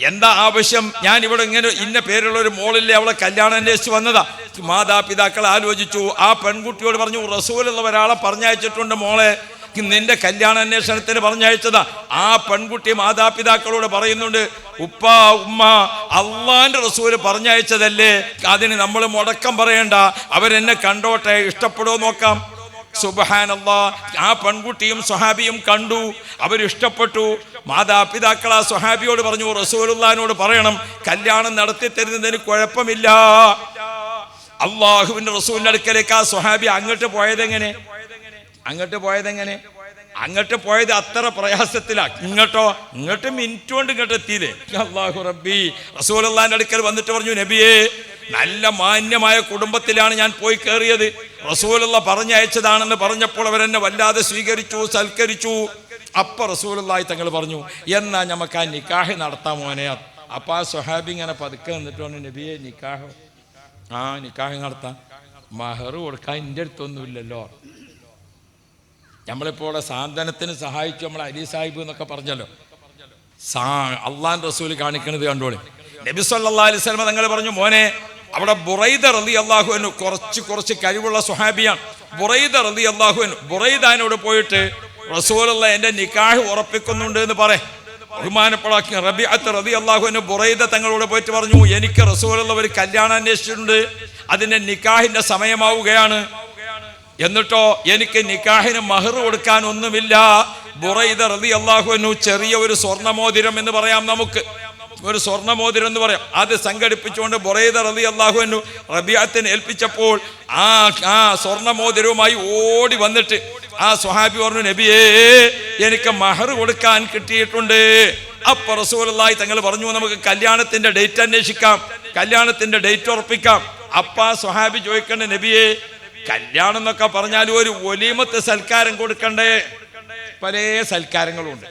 എന്താ ആവശ്യം? ഞാൻ ഇവിടെ ഇങ്ങനെ ഇന്ന പേരുള്ള ഒരു മോളില്ലേ അവളെ കല്യാണം അന്വേഷിച്ച് വന്നതാ. മാതാപിതാക്കൾ ആലോചിച്ചു. ആ പെൺകുട്ടിയോട് പറഞ്ഞു റസൂലുള്ള ഒരാളെ പറഞ്ഞയച്ചിട്ടുണ്ട് മോളെ. നിന്റെ കല്യാണ അന്വേഷണത്തിന് പറഞ്ഞയച്ചതാ. ആ പെൺകുട്ടി മാതാപിതാക്കളോട് പറയുന്നുണ്ട് ഉപ്പ ഉമ്മ അള്ളാന്റെ റസൂൽ പറഞ്ഞയച്ചതല്ലേ. അതിന് നമ്മൾ മുടക്കം പറയണ്ട. അവരെന്നെ കണ്ടോട്ടെ ഇഷ്ടപ്പെടുമോ നോക്കാം. സുബഹാനല്ലാ. ആ പെൺകുട്ടിയും സ്വഹാബിയും കണ്ടു. അവരിഷ്ടപ്പെട്ടു. മാതാപിതാക്കൾ ആ സ്വഹാബിയോട് പറഞ്ഞു റസൂലുള്ളാനോട് പറയണം കല്യാണം നടത്തി തരുന്നതിന് കുഴപ്പമില്ല. അള്ളാഹുവിന്റെ റസൂലിന്റെ അടുക്കലേക്ക് ആ സ്വഹാബി അങ്ങോട്ട് പോയതെങ്ങനെ? അങ്ങോട്ട് പോയതെങ്ങനെ? അങ്ങോട്ട് പോയത് അത്ര പ്രയാസത്തിലാ. ഇങ്ങോട്ടോ ഇങ്ങോട്ട് മിനിറ്റ് കൊണ്ട് ഇങ്ങോട്ട് എത്തിയില്ലേ? അള്ളാഹു റബ്ബി. റസൂലുള്ളാന്റെ അടുക്കൽ വന്നിട്ട് പറഞ്ഞു നബിയേ നല്ല മാന്യമായ കുടുംബത്തിലാണ് ഞാൻ പോയി കയറിയത് റസൂലുള്ള പറഞ്ഞയച്ചതാണെന്ന് പറഞ്ഞപ്പോൾ അവരെന്നെ വല്ലാതെ സ്വീകരിച്ചു സൽക്കരിച്ചു. അപ്പൊ റസൂലായി തങ്ങൾ പറഞ്ഞു എന്നാ നമുക്ക് ആ നിക്കാഹ് നടത്താം മോനെ. അപ്പൊ ആ സ്വഹാബി ഇങ്ങനെ പതുക്കെ പറഞ്ഞു നബിയെ നിക്കാഹ് ആ നിക്കാഹ് നടത്താം. മഹർ കൊടുക്കാൻ എന്റെ അടുത്തൊന്നുമില്ലല്ലോ. നമ്മളിപ്പോൾ സാന്ത്വനത്തിന് സഹായിച്ചു നമ്മൾ അലി സാഹിബ് എന്നൊക്കെ പറഞ്ഞല്ലോ. സാ അള്ളാൻ റസൂൽ കാണിക്കണത് കണ്ടോളി. നബി സല്ലാ അലൈഹി സ്വലമ തങ്ങൾ പറഞ്ഞു മോനെ അവിടെ ബുറൈദ റലി അള്ളാഹുവിന് കുറച്ച് കുറച്ച് കഴിവുള്ള സുഹാബിയാണ് ബുറൈദ റലി അള്ളാഹുവിന് ബുറൈദാനോട് പോയിട്ട് റസൂലുള്ള എന്റെ നിക്കാഹ് ഉറപ്പിക്കുന്നുണ്ട് എന്ന് പറ. ബഹുമാനപ്പെടാക്കി റബി അത്ത് റബി അള്ളാഹുവിന് ബുറൈദ തങ്ങളോട് പോയിട്ട് പറഞ്ഞു എനിക്ക് റസൂലുള്ള ഒരു കല്യാണം അന്വേഷിച്ചിട്ടുണ്ട്. അതിന്റെ നിക്കാഹിന്റെ സമയമാവുകയാണ്. എന്നിട്ടോ എനിക്ക് നിക്കാഹിന് മഹർ കൊടുക്കാൻ ഒന്നുമില്ല ബുറൈദ റതി അള്ളാഹുനു ചെറിയ ഒരു സ്വർണമോതിരം എന്ന് പറയാം നമുക്ക്. ഒരു സ്വർണമോതിരം എന്ന് പറയാം. അത് സംഘടിപ്പിച്ചുകൊണ്ട് ബുറൈദ റതി അള്ളാഹുനു റബിയാത്തിന് ഏൽപ്പിച്ചപ്പോൾ ആ ആ സ്വർണമോതിരവുമായി ഓടി വന്നിട്ട് ആ സ്വഹാബി പറഞ്ഞു നബിയേ എനിക്ക് മഹർ കൊടുക്കാൻ കിട്ടിയിട്ടുണ്ട്. അപ്പൊ റസൂലായി തങ്ങൾ പറഞ്ഞു നമുക്ക് കല്യാണത്തിന്റെ ഡേറ്റ് അന്വേഷിക്കാം. കല്യാണത്തിന്റെ ഡേറ്റ് ഉറപ്പിക്കാം. അപ്പ സ്വഹാബി ചോദിക്കണ്ട നബിയേ കല്യാണം എന്നൊക്കെ പറഞ്ഞാലും ഒരു ഒലീമത്ത് സൽക്കാരം കൊടുക്കണ്ടേ? പല സൽക്കാരങ്ങളുണ്ട്.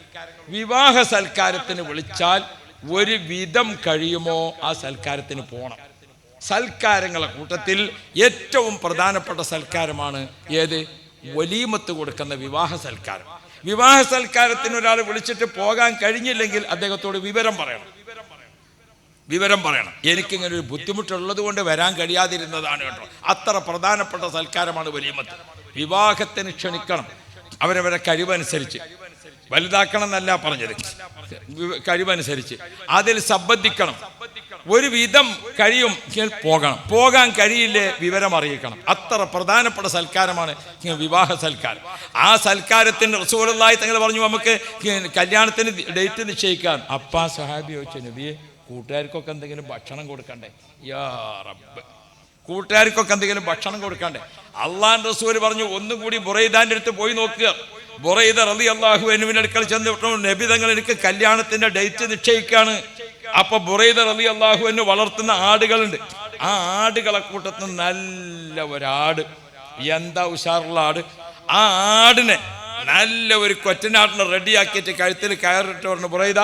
വിവാഹ സൽക്കാരത്തിന് വിളിച്ചാൽ ഒരു വിധം കഴിയുമോ ആ സൽക്കാരത്തിന് പോണം. സൽക്കാരങ്ങളെ കൂട്ടത്തിൽ ഏറ്റവും പ്രധാനപ്പെട്ട സൽക്കാരമാണ് ഏത്? ഒലീമത്ത് കൊടുക്കുന്ന വിവാഹ സൽക്കാരം. വിവാഹ സൽക്കാരത്തിന് ഒരാൾ വിളിച്ചിട്ട് പോകാൻ കഴിഞ്ഞില്ലെങ്കിൽ അദ്ദേഹത്തോട് വിവരം പറയണം. വിവരം പറയണം. എനിക്കിങ്ങനെ ഒരു ബുദ്ധിമുട്ടുള്ളത് കൊണ്ട് വരാൻ കഴിയാതിരുന്നതാണ് കേട്ടോ. അത്ര പ്രധാനപ്പെട്ട സൽക്കാരമാണ് വലിയമത്ത് വിവാഹത്തിന് ക്ഷണിക്കണം. അവരവരെ കഴിവനുസരിച്ച്. വലുതാക്കണം എന്നല്ല പറഞ്ഞത് കഴിവനുസരിച്ച്. അതിൽ സംബന്ധിക്കണം. ഒരു വിധം കഴിയും പോകണം. പോകാൻ കഴിയില്ലേ വിവരം അറിയിക്കണം. അത്ര പ്രധാനപ്പെട്ട സൽക്കാരമാണ് വിവാഹ സൽക്കാരം. ആ സൽക്കാരത്തിന് റസൂലായി തങ്ങൾ പറഞ്ഞു നമുക്ക് കല്യാണത്തിന് ഡേറ്റ് നിശ്ചയിക്കാൻ. അപ്പാ സഹാബി ചോദിച്ചു നബിയെ കൂട്ടുകാർക്കൊക്കെ എന്തെങ്കിലും ഭക്ഷണം കൊടുക്കണ്ടേ? യാ റബ്ബ്. കൂട്ടുകാർക്കൊക്കെ എന്തെങ്കിലും ഭക്ഷണം കൊടുക്കണ്ടേ? അള്ളാൻ റസൂൽ പറഞ്ഞു ഒന്നും കൂടി ബുറൈദാന്റെ അടുത്ത് പോയി നോക്കുക ബുറൈദ റലി അള്ളാഹു എന്നുവിന്റെ അടുക്കൽ ചെന്ന് നബി തങ്ങൾ എനിക്ക് കല്യാണത്തിന്റെ ഡേറ്റ് നിശ്ചയിക്കാണ് അപ്പൊ ബുറൈദ റലി അള്ളാഹു എന്ന് വളർത്തുന്ന ആടുകളുണ്ട്. ആ ആടുകളെ കൂട്ടത്തിൽ നല്ല ഒരാട്. എന്താ ഉഷാറുള്ള ആട്? ആ ആടിനെ നല്ല ഒരു കൊറ്റനാട്ടിനെ റെഡിയാക്കിയിട്ട് കഴുത്തിൽ കയറിട്ട് പറഞ്ഞു ബുറൈദ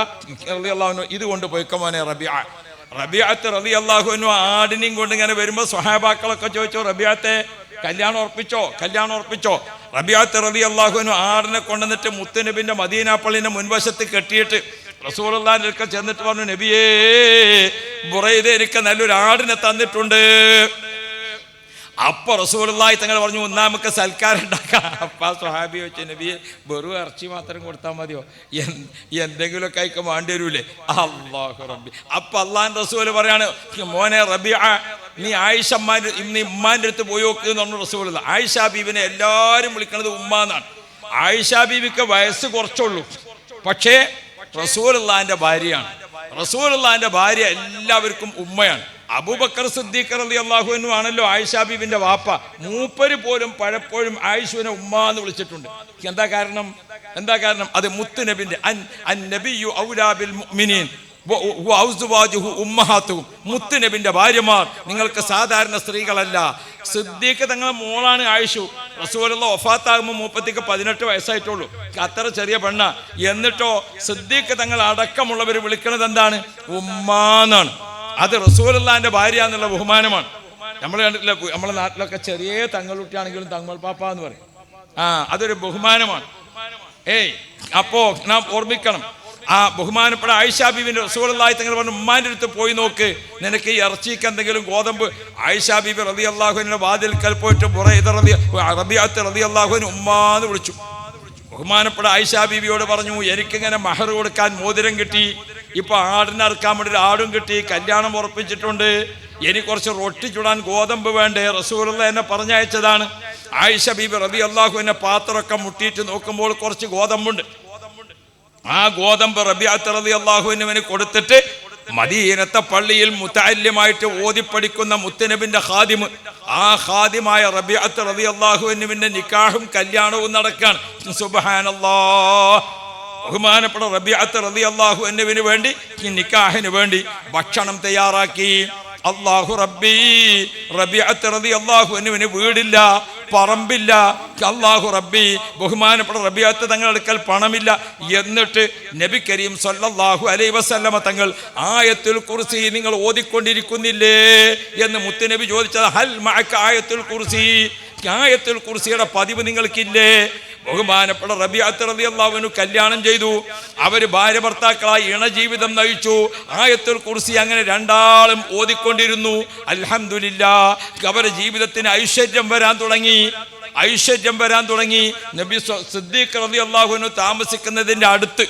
റലി അള്ളാഹു ഇത് കൊണ്ട് റബിയ. റബിയാത്ത് റബി അള്ളാഹുനു ആടിനെയും കൊണ്ട് ഇങ്ങനെ വരുമ്പോൾ സ്വഹാബാക്കളൊക്കെ ചോദിച്ചോ റബിയാത്തെ കല്യാണം ഉറപ്പിച്ചോ? കല്യാണം ഉറപ്പിച്ചോ? റബിയാത്ത് റബി അള്ളാഹുനു ആടിനെ കൊണ്ടുവന്നിട്ട് മുത്തുനബിന്റെ മദീനാപ്പള്ളിന്റെ പള്ളിന്റെ മുൻവശത്ത് കെട്ടിയിട്ട് റസൂലുള്ളാഹിന്റെ ചെന്നിട്ട് പറഞ്ഞു നബിയേ ബുറൈദ് എനിക്ക് നല്ലൊരു ആടിനെ തന്നിട്ടുണ്ട്. അപ്പൊ റസൂലായി തങ്ങൾ പറഞ്ഞു ഒന്നാമക്ക് സൽക്കാരം ഉണ്ടാക്കാം. അപ്പ സ്വഹാബി വെച്ച് നബിയെ വെറും ഇറച്ചി മാത്രം കൊടുത്താൽ മതിയോ? എന്തെങ്കിലുമൊക്കെ അയക്കം വേണ്ടി വരൂലേ? അള്ളാഹു റബ്ബി. അപ്പൊ അള്ളാൻ റസൂൽ പറയാണ് മോനെ റബി നീ ആയിഷമ്മാൻ ഇന്ന് ഇമ്മാന്റെ അടുത്ത് പോയി നോക്ക് എന്ന് പറഞ്ഞു റസൂലുള്ള ആയിഷ ബീബിനെ എല്ലാവരും വിളിക്കുന്നത് ഉമ്മ എന്നാണ് ആയിഷ ബീബിക്ക് വയസ്സ് കുറച്ചുള്ളൂ. പക്ഷേ റസൂലുള്ളാന്റെ ഭാര്യയാണ്. റസൂലുള്ളാന്റെ ഭാര്യ എല്ലാവർക്കും ഉമ്മയാണ്. അബൂബക്കർ സിദ്ദീഖ് അലി അള്ളാഹുവിനും ആണല്ലോ ആയിഷാബീബിന്റെ വാപ്പ. മൂപ്പര് പോലും പലപ്പോഴും ആയിഷുവിനെ ഉമ്മ എന്ന് വിളിച്ചിട്ടുണ്ട്. എന്താ കാരണം? എന്താ കാരണം? അത് മുത്തുനബിന്റെ അൻ അൻ നബിയു ഔലാബിൽ മുഅ്മിനീൻ. ഉമ്മഹാത്തുഹും. മുത്തുനബിന്റെ ഭാര്യമാർ. നിങ്ങൾക്ക് സാധാരണ സ്ത്രീകളല്ല. സിദ്ദീഖ് തങ്ങളെ മോളാണ് ആയിഷു. റസൂലുള്ള ഒഫാത്താകുമ്പോൾ മൂപ്പത്തിക്ക് പതിനെട്ട് വയസ്സായിട്ടുള്ളൂ. അത്ര ചെറിയ പെണ്ണ. എന്നിട്ടോ സിദ്ദീഖ് തങ്ങൾ അടക്കമുള്ളവർ വിളിക്കുന്നത് എന്താണ് ഉമ്മാന്നാണ്. അത് റസൂലല്ലാന്റെ ഭാര്യ എന്നുള്ള ബഹുമാനമാണ്. നമ്മളെ കണ്ടിട്ടില്ല നമ്മളെ നാട്ടിലൊക്കെ ചെറിയ തങ്ങളുട്ടിയാണെങ്കിലും തങ്ങൾ പാപ്പ എന്ന് പറയും. ആ അതൊരു ബഹുമാനമാണ്. ഏയ് അപ്പോ നാം ഓർമ്മിക്കണം. ആ ബഹുമാനപ്പെട്ട ആയിഷാ ബീബിന്റെ റസൂലായി തങ്ങൾ പറഞ്ഞു ഉമ്മാന്റെ അടുത്ത് പോയി നോക്ക്. നിനക്ക് ഈ ഇറച്ചിക്ക് എന്തെങ്കിലും ഗോതമ്പ്. ആയിഷാ ബീബി റബി അള്ളാഹുവിന്റെ വാതിൽക്കൽ പോയിട്ട് റബി റബിയാത്ത് റബി അള്ളാഹുവിന് ഉമ്മാന്ന് വിളിച്ചു. ബഹുമാനപ്പെട്ട ആയിഷാ ബീബിയോട് പറഞ്ഞു എനിക്കിങ്ങനെ മഹർ കൊടുക്കാൻ മോതിരം കിട്ടി. ഇപ്പൊ ആടിനെ അറുക്കാൻ വേണ്ടി ഒരു ആടും കിട്ടി കല്യാണം ഉറപ്പിച്ചിട്ടുണ്ട്. ഇനി കുറച്ച് റൊട്ടി ചുടാൻ ഗോതമ്പ് വേണ്ടേ? റസൂലുള്ള എന്നെ പറഞ്ഞയച്ചതാണ്. ആയിഷ ബീബി റബി അള്ളാഹു എന്നെ പാത്രമൊക്കെ മുട്ടിയിട്ട് നോക്കുമ്പോൾ കുറച്ച് ഗോതമ്പുണ്ട്. ആ ഗോതമ്പ് റബി അള്ളാഹുവിന് കൊടുത്തിട്ട് മദീനത്തെ പള്ളിയിൽ മുത്താല്യമായിട്ട് ഓതിപ്പടിക്കുന്ന മുത്തനബിന്റെ ഹാദിമ് ആ ഖാദിമായ റബിയാത്ത് റബി അള്ളാഹുവിന്റെ നിക്കാഹും കല്യാണവും നടക്കാണ്. സുബഹാനല്ലാ ബഹുമാനപ്പെട്ട റബിയാത്ത് റബി അള്ളാഹു എന്നിവിന് വേണ്ടി ഈ നിക്കാഹിന് വേണ്ടി ഭക്ഷണം തയ്യാറാക്കി. അള്ളാഹു റബ്ബി റബിയാത്ത് റബി അള്ളാഹു എന്നിവിന് വീടില്ല പറമ്പില്ല. അള്ളാഹു റബ്ബി ബഹുമാനപ്പെട്ട റബിയാത്ത് തങ്ങളുടെ അടുക്കൽ പണമില്ല. എന്നിട്ട് നബി കരീം സല്ലാഹു അലൈ വസല്ലമ തങ്ങൾ ആയത്തുൽ കുർസി നിങ്ങൾ ഓതിക്കൊണ്ടിരിക്കുന്നില്ലേ എന്ന് മുത്തുനബി ചോദിച്ചത് ഹൽ മഴക്ക് ആയത്തുൽ കുർസി? ആയത്തുൽ കുർസിയുടെ പതിവ് നിങ്ങൾക്കില്ലേ? ബഹുമാനപ്പെട്ട റബിയാത്ത് റബി അള്ളാഹുവിനു കല്യാണം ചെയ്തു. അവർ ഭാര്യ ഭർത്താക്കളായി ഇണജീവിതം നയിച്ചു. ആയത്തുൽ കുർസി അങ്ങനെ രണ്ടാളും ഓതിക്കൊണ്ടിരുന്നു. അലഹമില്ല അവരുടെ ജീവിതത്തിന് ഐശ്വര്യം വരാൻ തുടങ്ങി. ഐശ്വര്യം വരാൻ തുടങ്ങി. നബി സിദ്ദീഖ് റബി അള്ളാഹുവിനു താമസിക്കുന്നതിന്റെ അടുത്ത്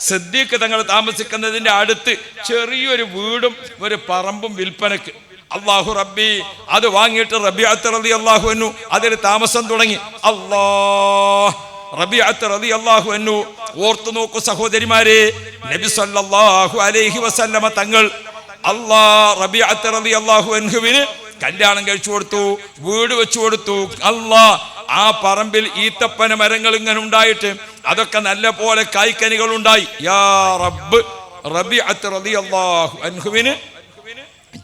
സിദ്ദീഖ് തങ്ങൾ താമസിക്കുന്നതിന്റെ അടുത്ത് ചെറിയൊരു വീടും ഒരു പറമ്പും വിൽപ്പനക്ക്. അള്ളാഹു റബ്ബി അത് വാങ്ങിയിട്ട് റബി റബി അള്ളാഹു എന്നു അതിൽ താമസം തുടങ്ങി. അല്ലാ റബി റബി അള്ളാഹു എന്നു ഓർത്തു നോക്കൂ സഹോദരിമാരെ നബി സല്ലാഹു അലൈഹി വസല്ലമ തങ്ങൾ അല്ലാ റബി റബി അള്ളാഹു എൻഹുവിന് കല്യാണം കഴിച്ചു കൊടുത്തു വീട് വെച്ചു കൊടുത്തു. അള്ളാ ആ പറമ്പിൽ ഈത്തപ്പന മരങ്ങൾ ഇങ്ങനെ ഉണ്ടായിട്ട് അതൊക്കെ നല്ല പോലെ കായ്ക്കനികൾ ഉണ്ടായി. യാ റബ്ബ് റബിഅത്ത് റളിയല്ലാഹു അൻഹുവിന്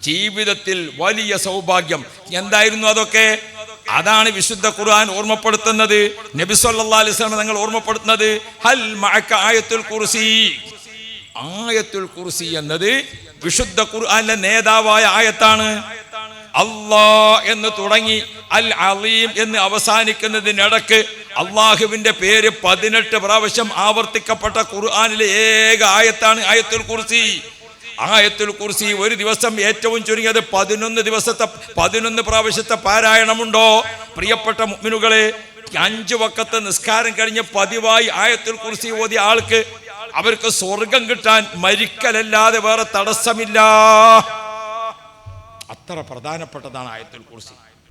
ജീവിതത്തിൽ വലിയ സൗഭാഗ്യം. എന്തായിരുന്നു അതൊക്കെ? അതാണ് വിശുദ്ധ ഖുർആൻ ഓർമ്മപ്പെടുത്തുന്നത്. നബി സല്ലല്ലാഹു അലൈഹി വസല്ലം തങ്ങൾ ഓർമ്മപ്പെടുത്തുന്നത് ഹൽ മഅക ആയത്തുൽ കുർസി. ആയത്തുൽ കുർസി എന്നത് വിശുദ്ധ ഖുർആനിലെ നേതാവായ ആയത്താണ്. അല്ലാ എന്ന് തുടങ്ങി അൽ അലീം എന്ന് അവസാനിക്കുന്നതിനിടക്ക് അള്ളാഹുവിന്റെ പേര് പതിനെട്ട് പ്രാവശ്യം ആവർത്തിക്കപ്പെട്ട ഖുർആനിലെ ഏക ആയത്താണ് ആയത്തുൽ കുർസി. ആയത്തുൽ കുർസി ഒരു ദിവസം ഏറ്റവും ചുരുങ്ങിയത് പതിനൊന്ന് ദിവസത്തെ പതിനൊന്ന് പ്രാവശ്യത്തെ പാരായണമുണ്ടോ? പ്രിയപ്പെട്ട മുഗ്മിനുകളെ അഞ്ചു വക്കത്തെ നിസ്കാരം കഴിഞ്ഞ് പതിവായി ആയത്തുൽ കുർസി ഓതിയ ആൾക്ക് അവർക്ക് സ്വർഗം കിട്ടാൻ മരിക്കലല്ലാതെ വേറെ തടസ്സമില്ല. അത്ര പ്രധാനപ്പെട്ടതാണ് ആയത്തുൽ കുർസി.